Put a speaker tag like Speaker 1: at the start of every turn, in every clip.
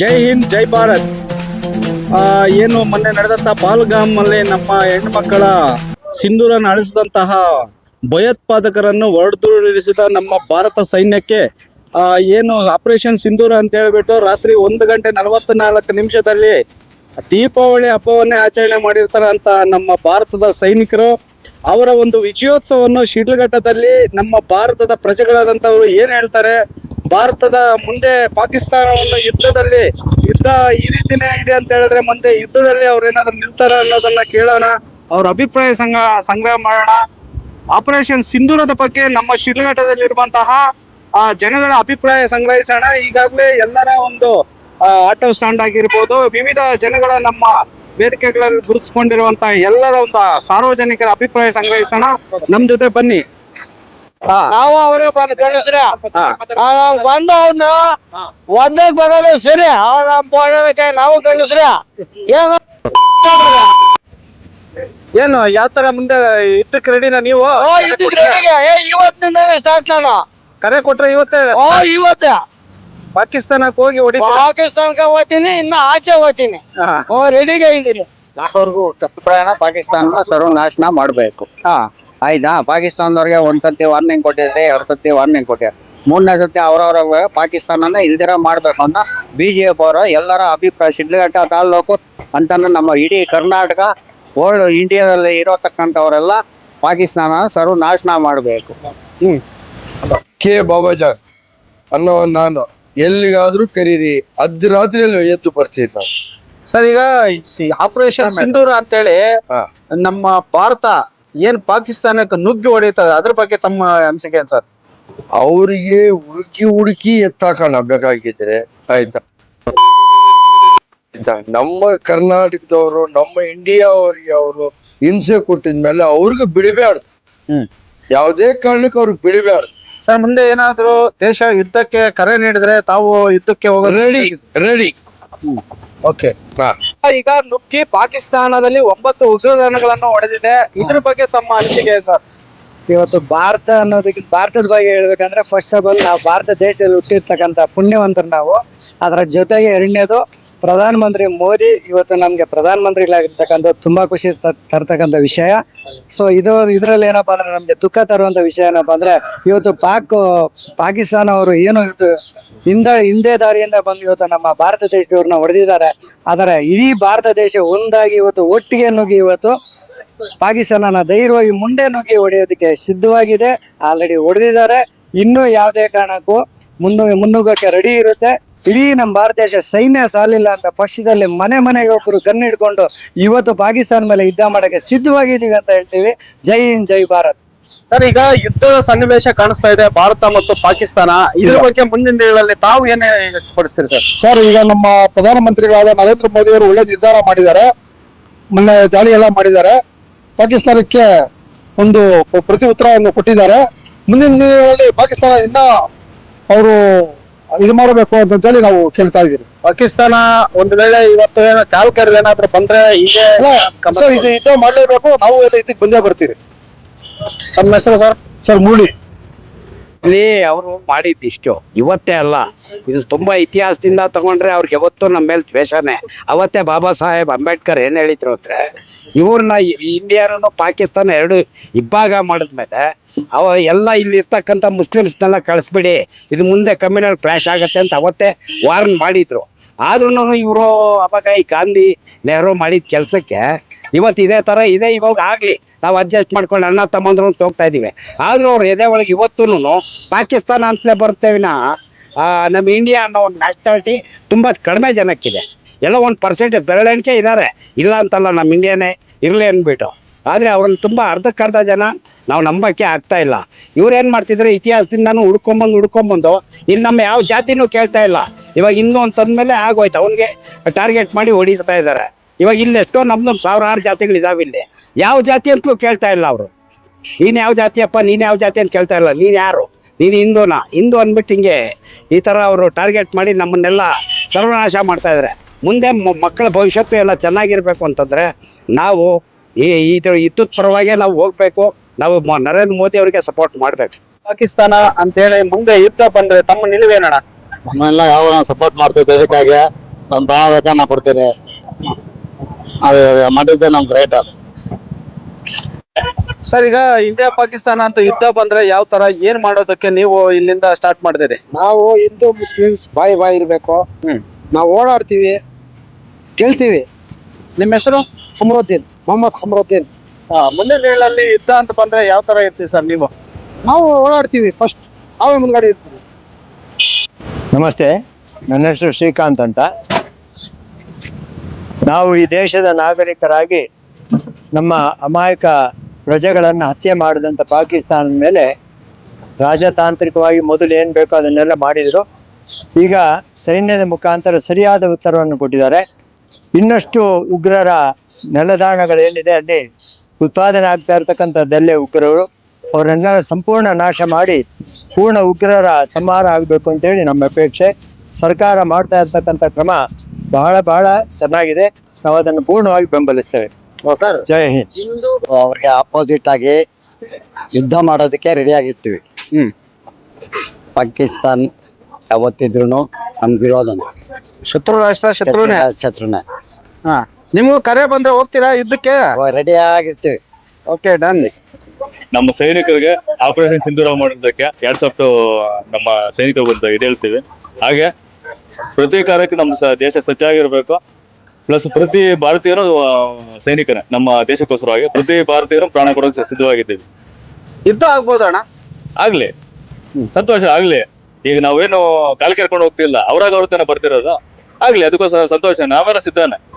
Speaker 1: ಜೈ ಹಿಂದ್, ಜೈ ಭಾರತ್. ಏನು ಮೊನ್ನೆ ನಡೆದಂತ ಪಾಲ್ಗಾಮ್ ಅಲ್ಲಿ ನಮ್ಮ ಹೆಣ್ಮಕ್ಕಳ ಸಿಂಧೂರನ್ನು ಅಳಿಸಿದಂತಹ ಭಯೋತ್ಪಾದಕರನ್ನು ಹೊರತುಡಿಸಿದ ನಮ್ಮ ಭಾರತ ಸೈನ್ಯಕ್ಕೆ ಏನು ಆಪರೇಷನ್ ಸಿಂಧೂರ ಅಂತ ಹೇಳ್ಬಿಟ್ಟು ರಾತ್ರಿ ಒಂದು ಗಂಟೆ ನಲವತ್ನಾಲ್ಕು ನಿಮಿಷದಲ್ಲಿ ದೀಪಾವಳಿ ಹಬ್ಬವನ್ನೇ ಆಚರಣೆ ಮಾಡಿರ್ತಾರೆ ಅಂತ ನಮ್ಮ ಭಾರತದ ಸೈನಿಕರು. ಅವರ ಒಂದು ವಿಜಯೋತ್ಸವವನ್ನು ಶಿಡ್ಲಘಟ್ಟದಲ್ಲಿ ನಮ್ಮ ಭಾರತದ ಪ್ರಜೆಗಳಾದಂಥವ್ರು ಏನು ಹೇಳ್ತಾರೆ? ಭಾರತದ ಮುಂದೆ ಪಾಕಿಸ್ತಾನ ಒಂದು ಯುದ್ಧದಲ್ಲಿ ಯುದ್ಧ ಈ ರೀತಿನೇ ಇದೆ ಅಂತ ಹೇಳಿದ್ರೆ ಮುಂದೆ ಯುದ್ಧದಲ್ಲಿ ಅವ್ರು ಏನಾದ್ರು ನಿಲ್ತಾರ ಅನ್ನೋದನ್ನ ಕೇಳೋಣ, ಅವ್ರ ಅಭಿಪ್ರಾಯ ಸಂಘ ಸಂಗ್ರಹ ಮಾಡೋಣ. ಆಪರೇಷನ್ ಸಿಂಧೂರದ ಬಗ್ಗೆ ನಮ್ಮ ಶಿಡ್ಲಘಟ್ಟದಲ್ಲಿರುವಂತಹ ಆ, ಜನಗಳ ಅಭಿಪ್ರಾಯ ಸಂಗ್ರಹಿಸೋಣ. ಈಗಾಗಲೇ ಎಲ್ಲರ ಒಂದು ಆಟೋ ಸ್ಟ್ಯಾಂಡ್ ಆಗಿರ್ಬೋದು, ವಿವಿಧ ಜನಗಳ ನಮ್ಮ ವೇದಿಕೆಗಳಲ್ಲಿ ಗುರುತಿಸ್ಕೊಂಡಿರುವಂತಹ ಎಲ್ಲರ ಒಂದು ಸಾರ್ವಜನಿಕರ ಅಭಿಪ್ರಾಯ ಸಂಗ್ರಹಿಸೋಣ. ನಮ್ಮ ಜೊತೆ ಬನ್ನಿ.
Speaker 2: ನಾವು ಅವ್ರಿಗೆ ಬಂದು ಗಂಡಸ್ರೆ
Speaker 1: ಹಾ.
Speaker 2: ಬಂದು ಅವ್ನ ಒಂದಕ್ಕೆ ಬರೋದು ಸರಿ. ಅವ್ರ ಬೋಡೋದಕ್ಕೆ ನಾವು ಗಂಡಸ್ರೆ ಏನು?
Speaker 1: ಏನು ಯಾವ ತರ ಮುಂದೆ ಯುದ್ಧಕ್ಕೆ ರೆಡಿನ ನೀವು?
Speaker 2: ಓ ಇದ್ದಿದ್ ರೆಡಿ ಏ ಇವತ್ತಿನಿಂದ ಸ್ಟಾರ್ಟ್ ನಾನು.
Speaker 1: ಕರೆ ಕೊಟ್ರೆ ಇವತ್ತೇ?
Speaker 2: ಓ ಇವತ್ತೇ.
Speaker 1: ಪಾಕಿಸ್ತಾನಕ್ಕೆ ಹೋಗಿ ಹೊಡಿ
Speaker 2: ಪಾಕಿಸ್ತಾನಕ್ಕೆ ಹೋಗ್ತೀನಿ ಇನ್ನ ಆಚೆ ಹೋಗ್ತೀನಿ.
Speaker 1: ಹಾ.
Speaker 2: ಓ ರೆಡಿಗೆ ಇದ್ದೀರಿ.
Speaker 3: ನಾಲ್ಕವರೆಗೂ ತಪ್ಪು ಪ್ರಯಾಣ ಪಾಕಿಸ್ತಾನ ಸರ್ವನಾಶನ ಮಾಡಬೇಕು.
Speaker 1: ಹಾ.
Speaker 3: ಆಯ್ತಾ? ಪಾಕಿಸ್ತಾನದವ್ರಿಗೆ ಒಂದ್ ಸತಿ ವಾರ್ನಿಂಗ್ ಕೊಟ್ಟಿದ್ರೆ ಎರಡ್ ಸತಿ ವಾರ್ನಿಂಗ್ ಕೊಟ್ಟಿದ್ದಾರೆ ಮೂರನೇ ಸತಿ ಅವ್ರವ್ರ ಪಾಕಿಸ್ತಾನನ ಇಲ್ದಿರ ಮಾಡ್ಬೇಕು ಅಂತ ಬಿ ಜೆ ಪಿ ಅವರ ಎಲ್ಲರ ಅಭಿಪ್ರಾಯ ಶಿಡ್ಲಘಟ್ಟ ತಾಲ್ಲೂಕು ಅಂತಂದ್ರೆ ನಮ್ಮ ಇಡೀ ಕರ್ನಾಟಕ ಓಲ್ಡ್ ಇಂಡಿಯಾದಲ್ಲಿ ಇರೋತಕ್ಕಂಥವರೆಲ್ಲ ಪಾಕಿಸ್ತಾನ ಸರ್ವನಾಶನ ಮಾಡಬೇಕು.
Speaker 4: ಕೆ ಬಾಬಾಜ ಅನ್ನೋ ನಾನು ಎಲ್ಲಿಗಾದ್ರೂ ಕರೀರಿ ಅರ್ಧರಾತ್ರಿಯಲ್ಲಿ ಎದ್ದು ಬರ್ತೀವಿ ನಾವು
Speaker 1: ಸರ್ ಈಗ ಆಪರೇಷನ್ ಸಿಂಧೂರ ಅಂತೇಳಿ
Speaker 4: ಹೇಳಿ
Speaker 1: ನಮ್ಮ ಭಾರತ ಏನ್ ಪಾಕಿಸ್ತಾನಕ್ಕೆ ನುಗ್ಗಿ ಹೊಡೆಯುತ್ತದೆ? ಅದ್ರ ಬಗ್ಗೆ ತಮ್ಮ ಅನಿಸಿಕೆ ಏನ್ ಸರ್?
Speaker 4: ಅವರಿಗೆ ಹುಡುಕಿ ಹುಡುಕಿ ಎತ್ತಾಕೋಣ ಬೇಕಾಗಿದ್ರೆ ಆಯ್ತಾ? ಆಯ್ತಾ? ನಮ್ಮ ಕರ್ನಾಟಕದವರು ನಮ್ಮ ಇಂಡಿಯಾ ಅವರಿಗೆ ಅವರು ಹಿಂಸೆ ಕೊಟ್ಟಿದ್ಮೇಲೆ ಅವ್ರಿಗೆ ಬಿಡಬೇಡ.
Speaker 1: ಹ್ಮ್.
Speaker 4: ಯಾವುದೇ ಕಾರಣಕ್ಕೆ ಅವ್ರಿಗೆ ಬಿಡಬೇಡ.
Speaker 1: ಸರ್ ಮುಂದೆ ಏನಾದ್ರು ದೇಶ ಯುದ್ಧಕ್ಕೆ ಕರೆ ನೀಡಿದ್ರೆ ತಾವು ಯುದ್ಧಕ್ಕೆ ಹೋಗೋದು
Speaker 4: ರೆಡಿ ರೆಡಿ
Speaker 1: ಓಕೆ ಈಗ ನುಗ್ಗಿ ಪಾಕಿಸ್ತಾನದಲ್ಲಿ ಒಂಬತ್ತು ಉಗ್ರಗಾಮಿಗಳನ್ನು ಹೊಡೆದಿದೆ. ಇದ್ರ ಬಗ್ಗೆ ತಮ್ಮ ಅನಿಸಿಕೆ ಸರ್?
Speaker 5: ಇವತ್ತು ಭಾರತ ಅನ್ನೋದಕ್ಕೆ ಭಾರತದ ಬಗ್ಗೆ ಹೇಳ್ಬೇಕಂದ್ರೆ ಫಸ್ಟ್ ಆಫ್ ಆಲ್ ನಾವು ಭಾರತ ದೇಶದಲ್ಲಿ ಹುಟ್ಟಿರ್ತಕ್ಕಂಥ ಪುಣ್ಯವಂತರು ನಾವು. ಅದರ ಜೊತೆಗೆ ಎರಡನೇದು ಪ್ರಧಾನ ಮಂತ್ರಿ ಮೋದಿ ಇವತ್ತು ನಮಗೆ ಪ್ರಧಾನ ಮಂತ್ರಿಗಳಾಗಿರ್ತಕ್ಕಂಥ ತುಂಬಾ ಖುಷಿ ತರ್ತಕ್ಕಂಥ ವಿಷಯ. ಸೊ ಇದು, ಇದರಲ್ಲಿ ಏನಪ್ಪಾ ಅಂದ್ರೆ ನಮಗೆ ದುಃಖ ತರುವಂತ ವಿಷಯ ಏನಪ್ಪಾ ಅಂದ್ರೆ ಇವತ್ತು ಪಾಕ್, ಪಾಕಿಸ್ತಾನ ಅವರು ಏನು ಇವತ್ತು ಹಿಂದ, ಹಿಂದೆ ದಾರಿಯಿಂದ ಬಂದು ಇವತ್ತು ನಮ್ಮ ಭಾರತ ದೇಶದವ್ರನ್ನ ಹೊಡೆದಿದ್ದಾರೆ. ಆದರೆ ಇಡೀ ಭಾರತ ದೇಶ ಒಂದಾಗಿ ಇವತ್ತು ಒಟ್ಟಿಗೆ ನುಗ್ಗಿ ಇವತ್ತು ಪಾಕಿಸ್ತಾನನ ಧೈರ್ಯವಾಗಿ ಮುಂದೆ ನುಗ್ಗಿ ಹೊಡೆಯೋದಕ್ಕೆ ಸಿದ್ಧವಾಗಿದೆ. ಆಲ್ರೆಡಿ ಹೊಡೆದಿದ್ದಾರೆ. ಇನ್ನೂ ಯಾವುದೇ ಕಾರಣಕ್ಕೂ ಮುನ್ನು ಮುನ್ನುಗ್ಗಕ್ಕೆ ರೆಡಿ ಇರುತ್ತೆ. ಇಡೀ ನಮ್ಮ ಭಾರತ ದೇಶ ಸೈನ್ಯ ಸಾಲಿಲ್ಲ ಅಂತ ಪಕ್ಷದಲ್ಲಿ ಮನೆ ಮನೆಗೆ ಒಬ್ಬರು ಗನ್ ಹಿಡ್ಕೊಂಡು ಇವತ್ತು ಪಾಕಿಸ್ತಾನ ಮೇಲೆ ಯುದ್ಧ ಮಾಡಕ್ಕೆ ಸಿದ್ಧವಾಗಿದ್ದೀವಿ ಅಂತ ಹೇಳ್ತೀವಿ. ಜೈ ಹಿಂದ್ ಜೈ ಭಾರತ್.
Speaker 1: ಸರ್ ಈಗ ಯುದ್ಧದ ಸನ್ನಿವೇಶ ಕಾಣಿಸ್ತಾ ಇದೆ. ಭಾರತ ಮತ್ತು ಪಾಕಿಸ್ತಾನ. ಇದ್ರ ಬಗ್ಗೆ ಮುಂದಿನ ದಿನಗಳಲ್ಲಿ ತಾವು ಏನೇ ಪಡಿಸ್ತೀರಿ ಸರ್?
Speaker 6: ಸರ್ ಈಗ ನಮ್ಮ ಪ್ರಧಾನಮಂತ್ರಿಗಳಾದ ನರೇಂದ್ರ ಮೋದಿ ಅವರು ಒಳ್ಳೆ ನಿರ್ಧಾರ ಮಾಡಿದ್ದಾರೆ. ಮೊನ್ನೆ ದಾಳಿ ಎಲ್ಲ ಮಾಡಿದ್ದಾರೆ. ಪಾಕಿಸ್ತಾನಕ್ಕೆ ಒಂದು ಪ್ರತಿ ಉತ್ತರವನ್ನು ಕೊಟ್ಟಿದ್ದಾರೆ. ಮುಂದಿನ ದಿನಗಳಲ್ಲಿ ಪಾಕಿಸ್ತಾನ ಇನ್ನ ಅವರು ಇದು ಮಾಡಬೇಕು ಅಂತೇಳಿ ನಾವು ಕೇಳ್ತಾ ಇದೀವಿ
Speaker 1: ಪಾಕಿಸ್ತಾನ ಒಂದ್ ವೇಳೆ ಇವತ್ತು ಏನೋ ಚಾಲಕರು ಏನಾದ್ರು ಬಂದ್ರೆ ಹೀಗೆ
Speaker 6: ಸರ್ ಇದು ಯುದ್ಧ ಮಾಡಲೇಬೇಕು ನಾವು ಎಲ್ಲ ಇದಕ್ಕೆ ಬಂದೇ ಬರ್ತೀವಿ
Speaker 1: ತಮ್ಮ ಹೆಸರು ಸರ್?
Speaker 6: ಸರ್ ಮುರಳಿ.
Speaker 3: ಇಲ್ಲಿ ಅವರು ಮಾಡಿದ್ದಿಷ್ಟು ಇವತ್ತೇ ಅಲ್ಲ. ಇದು ತುಂಬಾ ಇತಿಹಾಸದಿಂದ ತಗೊಂಡ್ರೆ ಅವ್ರಿಗೆ ಯಾವತ್ತೂ ನಮ್ಮ ಮೇಲೆ ದ್ವೇಷನೇ. ಅವತ್ತೇ ಬಾಬಾ ಸಾಹೇಬ್ ಅಂಬೇಡ್ಕರ್ ಏನು ಹೇಳಿದ್ರು ಅಂದ್ರೆ, ಇವ್ರನ್ನ ಇಂಡಿಯಾನು ಪಾಕಿಸ್ತಾನ ಎರಡು ಇಬ್ಬಾಗ ಮಾಡಿದ್ಮೇಲೆ, ಅವ ಎಲ್ಲ ಇಲ್ಲಿ ಇರ್ತಕ್ಕಂಥ ಮುಸ್ಲಿಮ್ಸ್ನೆಲ್ಲ ಕಳಿಸ್ಬಿಡಿ, ಇದು ಮುಂದೆ ಕಮ್ಯುನಲ್ ಕ್ಲಾಶ್ ಆಗುತ್ತೆ ಅಂತ ಅವತ್ತೇ ವಾರ್ನ್ ಮಾಡಿದ್ರು. ಆದ್ರೂ ಇವರು ಅವಾಗ ಈ ಗಾಂಧಿ ನೆಹರು ಮಾಡಿದ ಕೆಲಸಕ್ಕೆ ಇವತ್ತು ಇದೇ ಥರ ಇದೆ, ಇವಾಗ ಆಗಲಿ. ನಾವು ಅಡ್ಜಸ್ಟ್ ಮಾಡ್ಕೊಂಡು ಅಣ್ಣ ತಮ್ಮಂದ್ರು ಹೋಗ್ತಾ ಇದ್ದೀವಿ. ಆದರೂ ಅವ್ರು ಎದೆ ಒಳಗೆ ಇವತ್ತೂ ಪಾಕಿಸ್ತಾನ ಅಂತಲೇ ಬರ್ತೇವೆ ನಾ ನಮ್ಮ ಇಂಡಿಯಾ ಅನ್ನೋ ಒಂದು ನ್ಯಾಷನಾಲಿಟಿ ತುಂಬ ಕಡಿಮೆ ಜನಕ್ಕಿದೆ. ಎಲ್ಲ ಒಂದು ಪರ್ಸೆಂಟ್ ಬೆರಳೆಣಿಕೆ ಇದ್ದಾರೆ. ಇಲ್ಲ ಅಂತಲ್ಲ ನಮ್ಮ ಇಂಡಿಯಾನೇ ಇರಲಿ ಅಂದ್ಬಿಟ್ಟು. ಆದರೆ ಅವ್ರನ್ನ ತುಂಬ ಅರ್ಧಕ್ಕರ್ಧ ಜನ ನಾವು ನಂಬಕ್ಕೆ ಆಗ್ತಾ ಇಲ್ಲ. ಇವ್ರು ಏನು ಮಾಡ್ತಿದ್ರೆ? ಇತಿಹಾಸದಿಂದನೂ ಹುಡ್ಕೊಂಬಂದು ಹುಡ್ಕೊಂಬಂದು ಇಲ್ಲಿ ನಮ್ಮ ಯಾವ ಜಾತಿನೂ ಕೇಳ್ತಾ ಇಲ್ಲ. ಇವಾಗ ಹಿಂದೂ ಅಂತಂದ್ಮೇಲೆ ಆಗೋಯ್ತು. ಅವನಿಗೆ ಟಾರ್ಗೆಟ್ ಮಾಡಿ ಹೊಡಿತಾ ಇದ್ದಾರೆ. ಇವಾಗ ಇಲ್ಲಿ ಎಷ್ಟೋ ನಮ್ದು ಸಾವಿರಾರು ಜಾತಿಗಳು ಇದಾವೆ ಇಲ್ಲಿ. ಯಾವ ಜಾತಿ ಅಂತಲೂ ಕೇಳ್ತಾ ಇಲ್ಲ ಅವರು. ನೀನು ಯಾವ ಜಾತಿಯಪ್ಪ ನೀನು ಯಾವ ಜಾತಿ ಅಂತ ಕೇಳ್ತಾ ಇಲ್ಲ. ನೀನು ಯಾರು? ನೀನು ಹಿಂದೂನಾ? ಹಿಂದೂ ಅಂದ್ಬಿಟ್ಟು ಹಿಂಗೆ ಈ ಥರ ಅವರು ಟಾರ್ಗೆಟ್ ಮಾಡಿ ನಮ್ಮನ್ನೆಲ್ಲ ಸರ್ವನಾಶ ಮಾಡ್ತಾ ಇದ್ದಾರೆ ಮುಂದೆ ಮ- ಮಕ್ಕಳ ಭವಿಷ್ಯತ್ತು ಎಲ್ಲ ಚೆನ್ನಾಗಿರ್ಬೇಕು ಅಂತಂದರೆ ನಾವು ಈ ಇದು ಇದ್ದದ ಪರವಾಗಿ ನಾವು ಹೋಗ್ಬೇಕು. ನಾವು ಮ- ನರೇಂದ್ರ ಮೋದಿ ಅವರಿಗೆ ಸಪೋರ್ಟ್ ಮಾಡಬೇಕು.
Speaker 1: ಪಾಕಿಸ್ತಾನ ಅಂತೇಳಿ ಮುಂದೆ ಯುದ್ಧ ಬಂದರೆ ತಮ್ಮ ನಿಲುವೇನಣ್ಣ?
Speaker 7: ನಮ್ಮೆಲ್ಲ ಯಾವ ಸಪೋರ್ಟ್ ಮಾಡ್ತೀವಿ ದೇಶಕ್ಕಾಗಿ ನಮ್ಮ ಪ್ರಾಣ ನಾ ಕೊಡ್ತೀನಿ. ಅದು ಮಾಡಿದ್ದೆ ನಮ್ ಗ್ರೇಟರ್
Speaker 1: ಸರ್ ಈಗ ಇಂಡಿಯಾ ಪಾಕಿಸ್ತಾನ ಅಂತ ಯುದ್ಧ ಬಂದ್ರೆ ಯಾವ ತರ ಏನ್ ಮಾಡೋದಕ್ಕೆ ನೀವು ಇಲ್ಲಿಂದ ಸ್ಟಾರ್ಟ್ ಮಾಡಿದಿರಿ?
Speaker 5: ನಾವು ಹಿಂದೂ ಮುಸ್ಲಿಮ್ಸ್ ಬಾಯ್ ಬಾಯ್ ಇರಬೇಕು.
Speaker 1: ಹ್ಮ್.
Speaker 5: ನಾವು ಓಡಾಡ್ತೀವಿ ಕೇಳ್ತೀವಿ
Speaker 1: ನಿಮ್ಮ ಹೆಸರು?
Speaker 5: ಸಮರುದ್ದೀನ್ ಮೊಹಮ್ಮದ್ ಸಮರುದ್ದೀನ್.
Speaker 1: ಮುಂದಿನ ದಿನಗಳಲ್ಲಿ ಯುದ್ಧ ಅಂತ ಬಂದ್ರೆ ಯಾವ ತರ ಇರ್ತೀವಿ ಸರ್ ನೀವು?
Speaker 5: ನಾವು ಓಡಾಡ್ತೀವಿ ಫಸ್ಟ್ ನಾವೇ ಮುಂದ್ಗಡೆ ಇರ್ತೀವಿ.
Speaker 8: ನಮಸ್ತೆ ನನ್ನ ಹೆಸರು ಶ್ರೀಕಾಂತ್ ಅಂತ. ನಾವು ಈ ದೇಶದ ನಾಗರಿಕರಾಗಿ ನಮ್ಮ ಅಮಾಯಕ ಪ್ರಜೆಗಳನ್ನು ಹತ್ಯೆ ಮಾಡಿದಂಥ ಪಾಕಿಸ್ತಾನದ ಮೇಲೆ ರಾಜತಾಂತ್ರಿಕವಾಗಿ ಮೊದಲು ಏನು ಬೇಕೋ ಅದನ್ನೆಲ್ಲ ಮಾಡಿದರು. ಈಗ ಸೈನ್ಯದ ಮುಖಾಂತರ ಸರಿಯಾದ ಉತ್ತರವನ್ನು ಕೊಟ್ಟಿದ್ದಾರೆ. ಇನ್ನಷ್ಟು ಉಗ್ರರ ನೆಲದಾಣಗಳೇನಿದೆ ಅಲ್ಲಿ ಉತ್ಪಾದನೆ ಆಗ್ತಾ ಇರತಕ್ಕಂಥದ್ದಲ್ಲೇ ಉಗ್ರರು. ಅವರನ್ನೆಲ್ಲ ಸಂಪೂರ್ಣ ನಾಶ ಮಾಡಿ ಪೂರ್ಣ ಉಗ್ರರ ಸಂಹಾರ ಆಗಬೇಕು ಅಂತೇಳಿ ನಮ್ಮ ಅಪೇಕ್ಷೆ. ಸರ್ಕಾರ ಮಾಡ್ತಾ ಇರ್ತಕ್ಕಂಥ ಕ್ರಮ ಬಹಳ ಬಹಳ ಚೆನ್ನಾಗಿದೆ. ನಾವು ಅದನ್ನು ಪೂರ್ಣವಾಗಿ ಬೆಂಬಲಿಸ್ತೇವೆ. ಜೈ ಹಿಂದ್.
Speaker 7: ಅವ್ರಿಗೆ ಅಪೋಸಿಟ್ ಆಗಿ ಯುದ್ಧ ಮಾಡೋದಕ್ಕೆ ರೆಡಿ ಆಗಿರ್ತೀವಿ.
Speaker 1: ಹ್ಮ್.
Speaker 7: ಪಾಕಿಸ್ತಾನ್ ಯಾವತ್ತಿದ್ರು ನಮ್ಗೆ ವಿರೋಧ
Speaker 1: ಶತ್ರು ರಾಷ್ಟ್ರ ಶತ್ರುನೇ.
Speaker 7: ಶತ್ರುನೇ.
Speaker 1: ಹಾ. ನಿಮಗೂ ಕರೆ ಬಂದ್ರೆ ಹೋಗ್ತೀರಾ ಯುದ್ಧಕ್ಕೆ?
Speaker 7: ರೆಡಿ ಆಗಿರ್ತೀವಿ.
Speaker 1: Okay done.
Speaker 9: ನಮ್ಮ ಸೈನಿಕರಿಗೆ ಆಪರೇಷನ್ ಸಿಂಧೂರ ಮಾಡೋದಕ್ಕೆ ಎರಡ್ ಸಾವಿರ ನಮ್ಮ ಸೈನಿಕರು ಬಂದ ಇದು ಹೇಳ್ತೀವಿ. ಹಾಗೆ ಪ್ರತಿ ಕಾರ್ಯಕ್ಕೆ ನಮ್ಮ ಸ- ದೇಶ ಸಜ್ಜಾಗಿರ್ಬೇಕು. ಪ್ಲಸ್ ಪ್ರತಿ ಭಾರತೀಯರು ಆ, ಸೈನಿಕರೇ ನಮ್ಮ ದೇಶಕ್ಕೋಸ್ಕರವಾಗಿ ಪ್ರತಿ ಭಾರತೀಯರು ಪ್ರಾಣ ಕೊಡೋಕೆ ಸಿದ್ಧವಾಗಿದ್ದೀವಿ.
Speaker 1: ಯುದ್ಧ ಆಗ್ಬೋದು ಅಣ್ಣ?
Speaker 9: ಆಗ್ಲಿ. ಸಂತೋಷ ಆಗ್ಲಿ. ಈಗ ನಾವೇನು ಕಾಲ್ ಕೇರ್ಕೊಂಡು ಹೋಗ್ತಿಲ್ಲ. ಅವ್ರಾಗ ಅವ್ರ ತನ ಬರ್ತಿರೋದು. ಆಗ್ಲಿ ಅದಕ್ಕೋಸ್ಕರ ಸಂತೋಷ ನಾವೆಲ್ಲ ಸಿದ್ಧಾನೆ.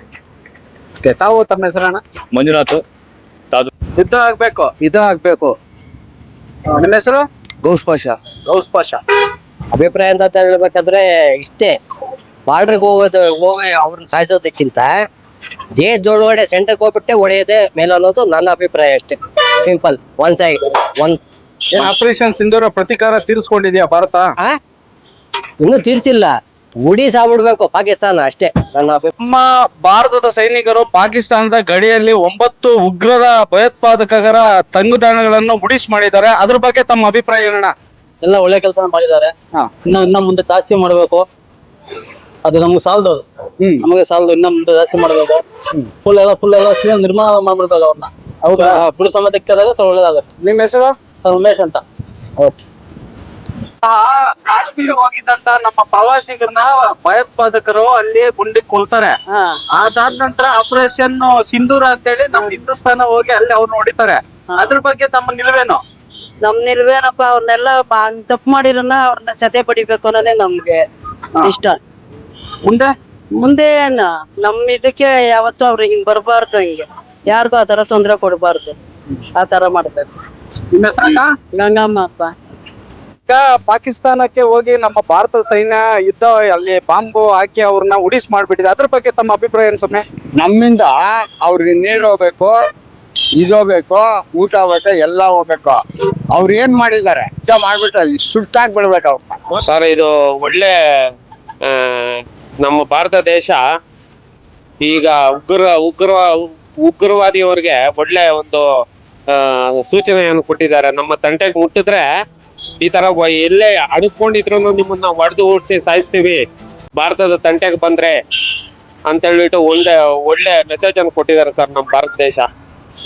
Speaker 1: Okay, ತಾವು ತಮ್ಮ ಹೆಸರಣ್ಣ
Speaker 9: ಮಂಜುನಾಥ್.
Speaker 1: ಯುದ್ಧ ಆಗ್ಬೇಕು.
Speaker 5: ಯುದ್ಧ ಆಗ್ಬೇಕು.
Speaker 1: ನಿಮ್ಮ ಹೆಸರು?
Speaker 5: ಗೌಸ್ ಪಾಷಾ.
Speaker 1: ಗೌಸ್ ಪಾಷಾ.
Speaker 2: ಅಭಿಪ್ರಾಯ ಅಂತ ಹೇಳ್ಬೇಕಾದ್ರೆ ಇಷ್ಟೇ. ಬಾರ್ಡ್ರಿಗೆ ಹೋಗೋದು ಹೋಗಿ ಅವ್ರನ್ನ ಸಾಯಿಸೋದಕ್ಕಿಂತ ದೇಶದೊಳಗಡೆ ಸೆಂಟರ್ ಹೋಗ್ಬಿಟ್ಟೆ ಹೊಡೆಯೋದೇ ಮೇಲೆ ಅನ್ನೋದು ನನ್ನ ಅಭಿಪ್ರಾಯ ಅಷ್ಟೇ. ಸಿಂಪಲ್ ಒನ್ ಸೈಡ್ ಒನ್
Speaker 1: ಏನ್ ಆಪರೇಷನ್ ಸಿಂಧೂರ ಪ್ರತಿಕಾರ ತೀರಿಸ್ಕೊಂಡಿದ್ಯಾ ಭಾರತ?
Speaker 2: ಇನ್ನೂ ತೀರ್ಸಿಲ್ಲ. ಉಡಿ ಸಾಬಿಡ್ಬೇಕು ಪಾಕಿಸ್ತಾನ ಅಷ್ಟೇ ನನ್ನ ಅಭಿಪ್ರಾಯ.
Speaker 1: ನಮ್ಮ ಭಾರತದ ಸೈನಿಕರು ಪಾಕಿಸ್ತಾನದ ಗಡಿಯಲ್ಲಿ ಒಂಬತ್ತು ಉಗ್ರರ ಭಯೋತ್ಪಾದಕರ ತಂಗುದಾಣಗಳನ್ನು ಉಡಿಸ್ ಮಾಡಿದ್ದಾರೆ. ಅದ್ರ ಬಗ್ಗೆ ತಮ್ಮ ಅಭಿಪ್ರಾಯ ಏನಣ್ಣ
Speaker 5: ಎಲ್ಲ ಒಳ್ಳೆ ಕೆಲಸ ಮಾಡಿದ್ದಾರೆ.
Speaker 1: ಹಾ.
Speaker 5: ಇನ್ನ ಇನ್ನ ಮುಂದೆ ಜಾಸ್ತಿ ಮಾಡಬೇಕು. ಅದು ನಮ್ಗೆ ಸಾಲದು ಅದು.
Speaker 1: ಹ್ಮ್.
Speaker 5: ನಮಗೆ ಸಾಲದು ಇನ್ನ ಮುಂದೆ ಜಾಸ್ತಿ ಮಾಡಬೇಕು. ಫುಲ್ ಎಲ್ಲ ಫುಲ್ ಎಲ್ಲ ನಿರ್ಮಾಣ ಮಾಡ್ಬಿಡ್ಬೇಕು ಅವ್ರನ್ನ.
Speaker 1: ಹೌದಾ?
Speaker 5: ಬಿಡು ಸಮೇತ ಇಕ್ಕಿದಾಗ ಸ್ವಲ್ಪ ಒಳ್ಳೇದಾಗುತ್ತೆ.
Speaker 1: ನಿಮ್ಮ ಹೆಸರು?
Speaker 5: ಸರ್ ಉಮೇಶ್ ಅಂತ.
Speaker 1: ಕಾಶ್ಮೀರ ಹೋಗಿದ್ದಂತ ನಮ್ಮ ಪ್ರವಾಸಿಗರನ್ನ ಭಯೋತ್ಪಾದಕರು ಅಲ್ಲಿ ಗುಂಡಿ ಕೊಲ್ತಾರೆ. ಅದಾದ ನಂತರ ಆಪರೇಷನ್ ಸಿಂಧೂರ ಅಂತೇಳಿ ನಮ್ಮ ಹಿಂದೂಸ್ತಾನ ಹೋಗಿ ಅಲ್ಲಿ ಅವ್ರನ್ನ ನೋಡಿತಾರೆ ಅದ್ರ ಬಗ್ಗೆ ತಮ್ಮ ನಿಲುವೇನು?
Speaker 10: ನಮ್ ನಿಲ್ವೇನಪ್ಪ ಅವ್ರನ್ನೆಲ್ಲ ತಪ್ಪು ಮಾಡಿರೋನ ಅವ್ರನ್ನ ಸತೆ ಪಡಿಬೇಕು ಅನ್ನೋದೇ ನಮ್ಗೆ ಇಷ್ಟ.
Speaker 1: ಮುಂದೆ?
Speaker 10: ಮುಂದೆ ಏನ? ನಮ್ ಇದಕ್ಕೆ ಯಾವತ್ತೂ ಅವ್ರು ಹಿಂಗ್ ಬರಬಾರ್ದು ಹಿಂಗೆ. ಯಾರಿಗೂ ಆ ತರ ತೊಂದ್ರೆ ಕೊಡಬಾರ್ದು. ಆ ತರ ಮಾಡ್ಬೇಕು.
Speaker 1: ನಿಮ್ಮ
Speaker 10: ಗಂಗಮ್ಮ ಅಪ್ಪ
Speaker 1: ಈಗ ಪಾಕಿಸ್ತಾನಕ್ಕೆ ಹೋಗಿ ನಮ್ಮ ಭಾರತದ ಸೈನ್ಯ ಯುದ್ಧ ಅಲ್ಲಿ ಬಾಂಬು ಹಾಕಿ ಅವ್ರನ್ನ ಉಡಿಸ್ ಮಾಡ್ಬಿಟ್ಟಿದೆ. ಅದ್ರ ಬಗ್ಗೆ ತಮ್ಮ ಅಭಿಪ್ರಾಯ ಏನ್ ಸ್ವಾಮಿ
Speaker 3: ನಮ್ಮಿಂದ ಅವ್ರಿಗೆ ನೀರು ಹೋಗ್ಬೇಕು ಇದು ಹೋಗ್ಬೇಕು ಊಟ ಹೋಗ್ಬೇಕು ಎಲ್ಲ ಹೋಗ್ಬೇಕು. ಅವ್ರು ಏನ್ ಮಾಡಿದ್ದಾರೆ? ಮಾಡ್ಬಿಟ್ಟು ಅಲ್ಲಿ ಸುಟ್ಟಾಗಿ ಬಿಡ್ಬೇಕು
Speaker 11: ಸರ್, ಇದು ಒಳ್ಳೆ ನಮ್ಮ ಭಾರತ ದೇಶ ಈಗ ಉಗ್ರ ಉಗ್ರ, ಉಗ್ರವಾದಿಯವರಿಗೆ ಒಳ್ಳೆ ಒಂದು ಸೂಚನೆಯನ್ನು ಕೊಟ್ಟಿದ್ದಾರೆ. ನಮ್ಮ ತಂಟೆಗೆ ಮುಟ್ಟಿದ್ರೆ ಈ ತರ ಎಲ್ಲೇ ಅಣುಕೊಂಡಿದ್ರು ನಿಮ್ಮನ್ನ ಹೊಡೆದು ಓಡಿಸಿ ಸಾಯಿಸ್ತೀವಿ. ಭಾರತದ ತಂಟೆಗೆ ಬಂದ್ರೆ ಅಂತ ಹೇಳ್ಬಿಟ್ಟು ಒಳ್ಳೆ ಒಳ್ಳೆ ಮೆಸೇಜ್ ಅನ್ನು ಕೊಟ್ಟಿದ್ದಾರೆ ಸರ್ ನಮ್ಮ ಭಾರತ ದೇಶ.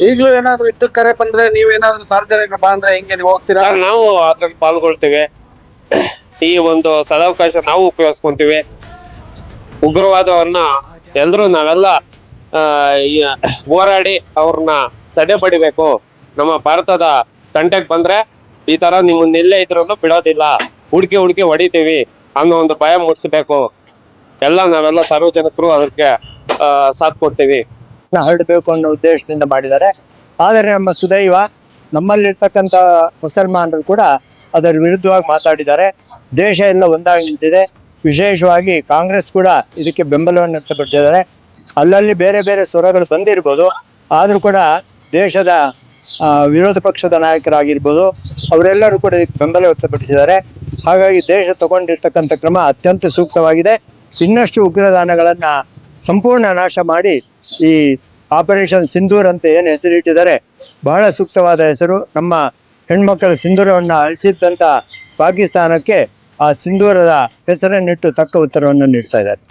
Speaker 1: ಈಗಲೂ ಏನಾದ್ರು ಇದ್ದು ಕರೆ ಬಂದ್ರೆ ನೀವೇನಾದ್ರೂ ಸಾರ್ವಜನಿಕರು ಬಾ ಹೆಂಗೆ ನೀವು ಹೋಗ್ತೀರಾ?
Speaker 11: ನಾವು ಅದ್ರಲ್ಲಿ ಪಾಲ್ಗೊಳ್ತೇವೆ. ಈ ಒಂದು ಸದಾವಕಾಶ ನಾವು ಉಪಯೋಗಿಸ್ಕೊಂತೀವಿ. ಉಗ್ರವಾದವನ್ನ ಎಲ್ಲರೂ ನಾವೆಲ್ಲ ಹೋರಾಡಿ ಅವ್ರನ್ನ ಸಡೆ ಪಡಿಬೇಕು. ನಮ್ಮ ಭಾರತದ ತಂಟೆಗೆ ಬಂದ್ರೆ ಈ ತರ ನಿಮ್ಮನ್ನ ಎಲ್ಲೇ ಇದ್ರೂ ಬಿಡೋದಿಲ್ಲ. ಹುಡುಕಿ ಹುಡುಕಿ ಹೊಡಿತೀವಿ ಅನ್ನೋ ಒಂದು ಭಯ ಮೂಡಿಸ್ಬೇಕು. ಎಲ್ಲ ನಾವೆಲ್ಲ ಸಾರ್ವಜನಿಕರು ಅದಕ್ಕೆ ಸಾಥ್ ಕೊಡ್ತೀವಿ.
Speaker 8: ಹರಡಬೇಕು ಅನ್ನೋ ಉದ್ದೇಶದಿಂದ ಮಾಡಿದ್ದಾರೆ. ಆದರೆ ನಮ್ಮ ಸುದೈವ ನಮ್ಮಲ್ಲಿರ್ತಕ್ಕಂಥ ಮುಸಲ್ಮಾನರು ಕೂಡ ಅದರ ವಿರುದ್ಧವಾಗಿ ಮಾತಾಡಿದ್ದಾರೆ. ದೇಶ ಎಲ್ಲ ಒಂದಾಗಿ ನಿಂತಿದೆ. ವಿಶೇಷವಾಗಿ ಕಾಂಗ್ರೆಸ್ ಕೂಡ ಇದಕ್ಕೆ ಬೆಂಬಲವನ್ನು ವ್ಯಕ್ತಪಡಿಸಿದ್ದಾರೆ. ಅಲ್ಲಲ್ಲಿ ಬೇರೆ ಬೇರೆ ಸ್ವರಗಳು ಬಂದಿರ್ಬೋದು. ಆದರೂ ಕೂಡ ದೇಶದ ವಿರೋಧ ಪಕ್ಷದ ನಾಯಕರಾಗಿರ್ಬೋದು, ಅವರೆಲ್ಲರೂ ಕೂಡ ಇದಕ್ಕೆ ಬೆಂಬಲ ವ್ಯಕ್ತಪಡಿಸಿದ್ದಾರೆ. ಹಾಗಾಗಿ ದೇಶ ತಗೊಂಡಿರ್ತಕ್ಕಂಥ ಕ್ರಮ ಅತ್ಯಂತ ಸೂಕ್ತವಾಗಿದೆ. ಇನ್ನಷ್ಟು ಉಗ್ರದಾನಗಳನ್ನು ಸಂಪೂರ್ಣ ನಾಶ ಮಾಡಿ ಈ ಆಪರೇಷನ್ ಸಿಂಧೂರ್ ಅಂತ ಏನು ಹೆಸರಿಟ್ಟಿದ್ದಾರೆ ಬಹಳ ಸೂಕ್ತವಾದ ಹೆಸರು. ನಮ್ಮ ಹೆಣ್ಮಕ್ಕಳ ಸಿಂಧೂರವನ್ನು ಅಳಿಸಿದ್ದಂಥ ಪಾಕಿಸ್ತಾನಕ್ಕೆ ಆ ಸಿಂಧೂರದ ಹೆಸರನ್ನಿಟ್ಟು ತಕ್ಕ ಉತ್ತರವನ್ನು ನೀಡ್ತಾ ಇದ್ದಾರೆ.